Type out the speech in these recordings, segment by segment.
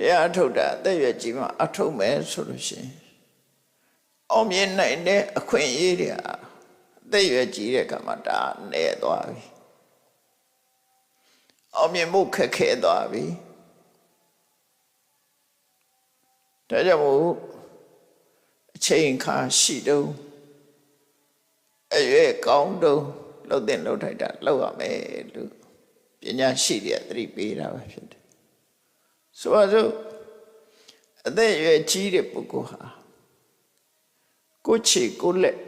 တရားအထုတ်တာအသက်အရွယ်ကြီးမှအထုတ်မယ်ဆိုလို့ရှိရင်အောင်မြင်နိုင်တဲ့အခွင့်အရေးတွေဟာအသက်အရွယ်ကြီးတဲ့ကမှဒါနေသွားပြီအောင်မြင်မှုခက်ခဲသွားပြီဒါကြောင့်မို့အချိန်ခါရှိတော့အရွယ်ကောင်းတော့လှုပ်တဲ့လှုပ်ထိုက်တာလှုပ်ရမယ်လို့ပညာရှိတွေသတိပေးတာပဲဖြစ်တယ် ဆိုပါစို့အသက်အရွယ်ကြီးတဲ့ပုဂ္ဂိုလ်ဟာကိုယ်ချီကိုယ်လက်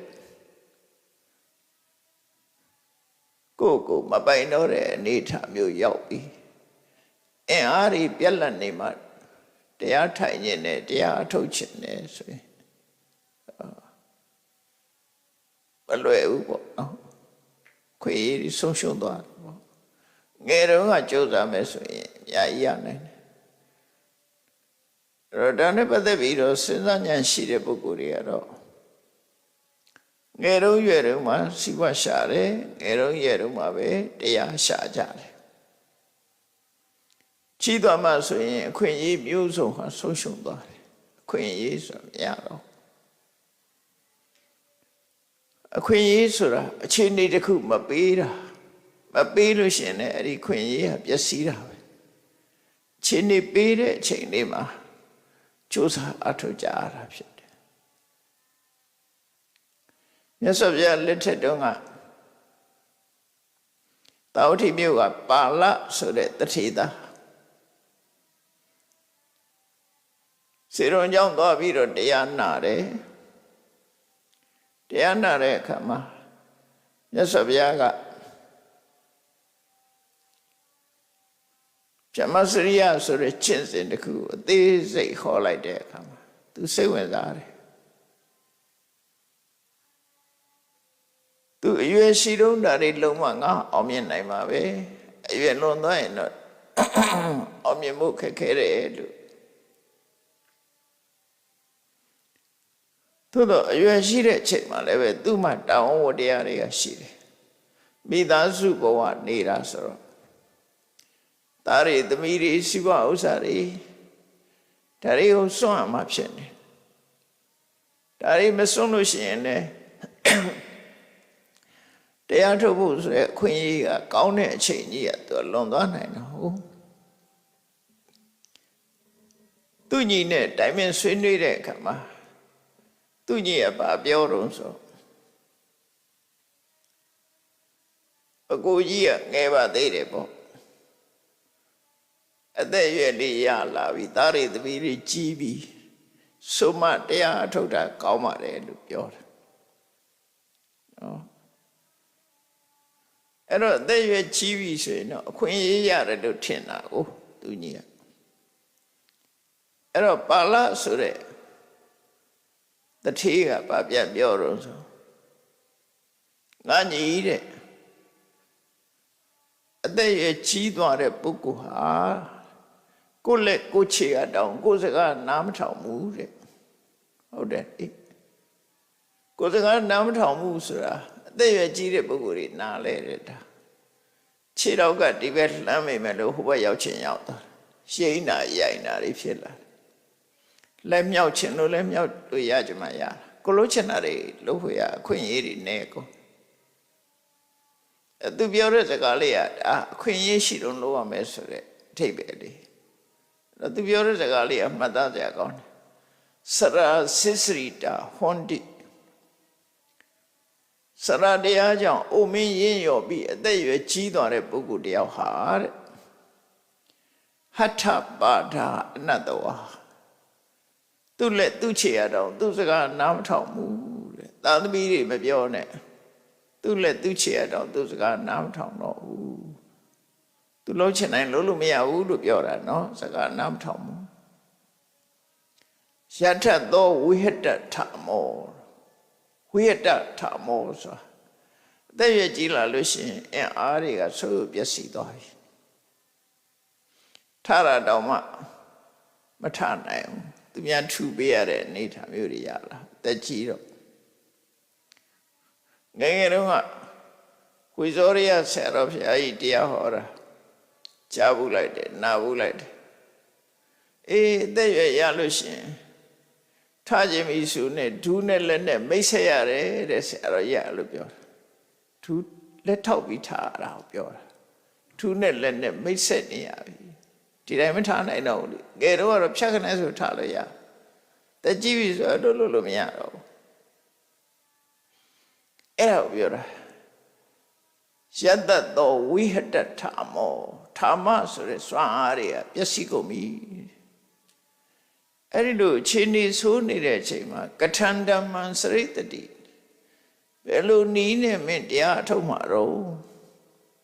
ကိုယ်ကိုမပိုင်တော့တဲ့အနေအထားမျိုးရောက်ပြီအင်အားကြီးပြက်လက်နေမှတရားထိုင်ခြင်းနဲ့တရားအထုတ်ခြင်းနဲ့ဆိုရင်မလွယ်ဘူးပေါ့နော်ခွေရည်ဆုံးရှုံးသွားတယ်ပေါ့ငယ်တုန်းကကြိုးစားမယ်ဆိုရင်အများကြီးရနိုင်တယ်အဲ့ တော့ဒါနဲ့ပတ်သက်ပြီးတော့စဉ်းစားဉာဏ်ရှိတဲ့ပုဂ္ဂိုလ်တွေကတော့ငယ်တုန်းရွယ်တုန်းမှာစီးပွားရှာတယ်ငယ်တုန်းရွယ်တုန်းမှာပဲတရားရှာကြတယ်ကြီးသွားမှဆိုရင်အခွင့်အရေးမျိုးစုံဟာဆုံးရှုံးသွားတယ်အခွင့်အရေးဆိုမရတော့အခွင့်အရေးဆိုတာအခြေအနေတစ်ခုမပေးတာမပေးလို့ရှိရင်လည်းအဲ့ဒီခွင့်အရေးဟာပျက်စီးတာပဲအခြေအနေပေးတဲ့အချိန်လေးမှာ စူးစမ်းအထောက်ကြရတာဖြစ်တယ်မြတ်စွာဘုရားလက်ထက်တုန်းကတာဝတိမြို့ကပါဠဆိုတဲ့တထေသားစေရုံကြောင့်သွားပြီးတော့တရားနာတယ်တရားနာတဲ့အခါမှာမြတ်စွာဘုရားက ဗြဟ္မစရိယဆိုတဲ့ကျင့်စဉ်တစ်ခုအသေးစိတ်ဟောလိုက်တဲ့အခါမှာသူစိတ်ဝင်စားတယ်သူအရွယ်ရှိတုံးတာတွေလုံးဝငါအောင်မြင်နိုင်မှာပဲအရွယ်လွန်သွားရင်တော့အောင်မြင်မှုခက်ခဲတယ်လို့သို့တော့အရွယ်ရှိတဲ့အချိန်မှာလည်းပဲသူ့မှာတောင်းဝတရားတွေကရှိတယ်မိသားစုဘဝနေတာဆိုတော့ သားတွေသမီးတွေစီးပွားဥစ္စာတွေဒါတွေကိုစွန့်ရမှာဖြစ်နေဒါတွေမစွန့်လို့ရှိရင်လည်းတရားထုတ်ဖို့ဆိုတဲ့အခွင့်အရေးကကောင်းတဲ့အချိန်ကြီးကသူလွန်သွားနိုင်တော့ဟုတ်သူညီနဲ့တိုင်ပင်ဆွေးနွေးတဲ့အခါမှာသူညီကဘာပြောတော့ဆိုအကိုကြီးကငယ်ပါသေးတယ်ပေါ့ အသက်အရွယ်လေးရလာပြီသားရိသမီးတွေကြီးပြီဆိုမှတရားအထုတ်တာကောင်းပါတယ်လို့ပြောတယ်နော်အဲ့တော့အသက်အရွယ်ကြီးပြီဆိုရင်တော့အခွင့်အရေးရတယ်လို့ထင်တာကိုသူကြီးကအဲ့တော့ပါဠဆိုတဲ့တထေးကဗာပြန်ပြောတော့ဆိုငါညီတဲ့အသက်အရွယ်ကြီးသွားတဲ့ပုဂ္ဂိုလ်ဟာ ကိုယ့်လက်ကိုယ်ခြေအတောင်ကိုယ်စကားနားမထောင်ဘူးတဲ့ဟုတ်တယ်အေးကိုယ်စကားနားမထောင်ဘူးဆိုတာအသက်အရွယ်ကြီးတဲ့ပုဂ္ဂိုလ်တွေနားလဲတဲ့ဒါခြေတော့ကဒီဘက်လှမ်းမိမယ်လို့ဟိုဘက်ရောက်ချင်ရောက်သွားရှိန်နာရိုင်နာတွေဖြစ်လာလက်မြောက်ချင်လို့လက်မြောက်လို့ရကြမှာရကိုလို့ချင်တာတွေလို့ဟိုရအခွင့်အရေးတွေနဲ့ကိုသူပြောတဲ့စကားလေးကဒါအခွင့်အရေးရှိတော့လို့ရမယ်ဆိုတဲ့အထိပ္ပယ်လေး သူပြောတဲ့စကားလေးအမှတ်သားစရာကောင်းတယ်စရာစစ္စရိတာဟွန်တိစရာတရားကြောင့်အိုမင်းရင်းရော်ပြီးအသက်အရွယ်ကြီးသွားတဲ့ပုဂ္ဂိုလ်တယောက်ဟာတဲ့ဟထပါဒအနတ္တဝါသူ့လက်သူ့ခြေရတော့သူ့စကားနားမထောင်ဘူးတဲ့သာသမီတွေမပြောနဲ့သူ့လက်သူ့ခြေရတော့သူ့စကားနားမထောင်တော့ဘူး သူလုံးချင်တိုင်းလုံးလို့မရဘူးလို့ပြောတာနော်စကားနားမထောင်ဘူးယထသောဝိဟတထမောဝိဟတထမောဆိုအသက်ရွယ်ကြီးလာလို့ရှိရင်အင်အားတွေကဆိုးပျက်စီးသွားပြီထရတော်မှမထနိုင်ဘူးသူများထူပေးရတဲ့အနေထားမျိုးတွေရလာတက်ကြီးတော့ငယ်ငယ်တုန်းကကိုဇောရိယဆရာတော်ဘုရားကြီးတရားဟောတာ ကြားဘူးလိုက်တယ်နာဘူးလိုက်တယ်အေးအသက်ရွယ်ရလို့ရှရင်ထားခြင်းမိစုနဲ့ဒူးနဲ့လက်နဲ့မိတ်ဆက်ရတယ်တဲ့ဆရာတော်ရလို့ပြောတာဒူးလက်ထောက်ပြီးထားရတာကိုပြောတာဒူးနဲ့လက်နဲ့မိတ်ဆက်နေရပြီဒီတိုင်းမထားနိုင်တော့ဘူးလေငယ်တော့ကတော့ဖြတ်ခနဲ့ဆိုထားလို့ရတက်ကြည့်ပြီဆိုတော့လို့လို့မရတော့ဘူးအဲ့ဒါကိုပြောတာယတ္တသောဝိဟတထာမော ဓမ္မဆိုတဲ့စွမ်းအားတွေကပျက်စီးကုန်ပြီအဲ့ဒီလိုအခြေအနေဆိုးနေတဲ့အချိန်မှာကထန္တမံစရိတ္တိဘယ်လိုနီးနဲ့မင်းတရားအထုတ်မှာတော့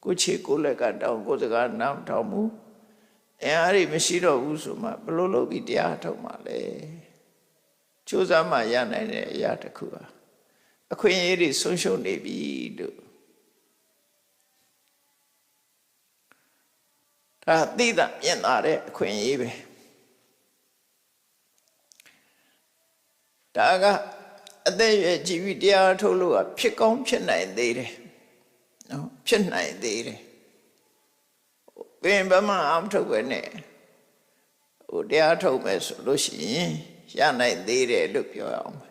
ကိုချေကိုလက်ကတောင်းကိုစကားနားထောင်မှုအဲအားတွေမရှိတော့ဘူးဆိုမှဘယ်လိုလုပ်ပြီးတရားအထုတ်မှာလဲကြိုးစားမှရနိုင်တဲ့အရာတစ်ခုပါအခွင့်အရေးတွေဆုံးရှုံးနေပြီလို့ ဒါသိတာမြင်တာတဲ့အခွင့်အရေးပဲဒါကအသက်အရွယ်ကြည်ပြီးတရားထုတ်လို့ကဖြစ်ကောင်းဖြစ်နိုင်သေးတယ်နော်ဖြစ်နိုင်သေးတယ်ဘယ်ဘမှအမထုတ်ပဲနဲ့ဟိုတရားထုတ်မယ်ဆိုလို့ရှိရင်ရနိုင်သေးတယ်လို့ပြောရအောင်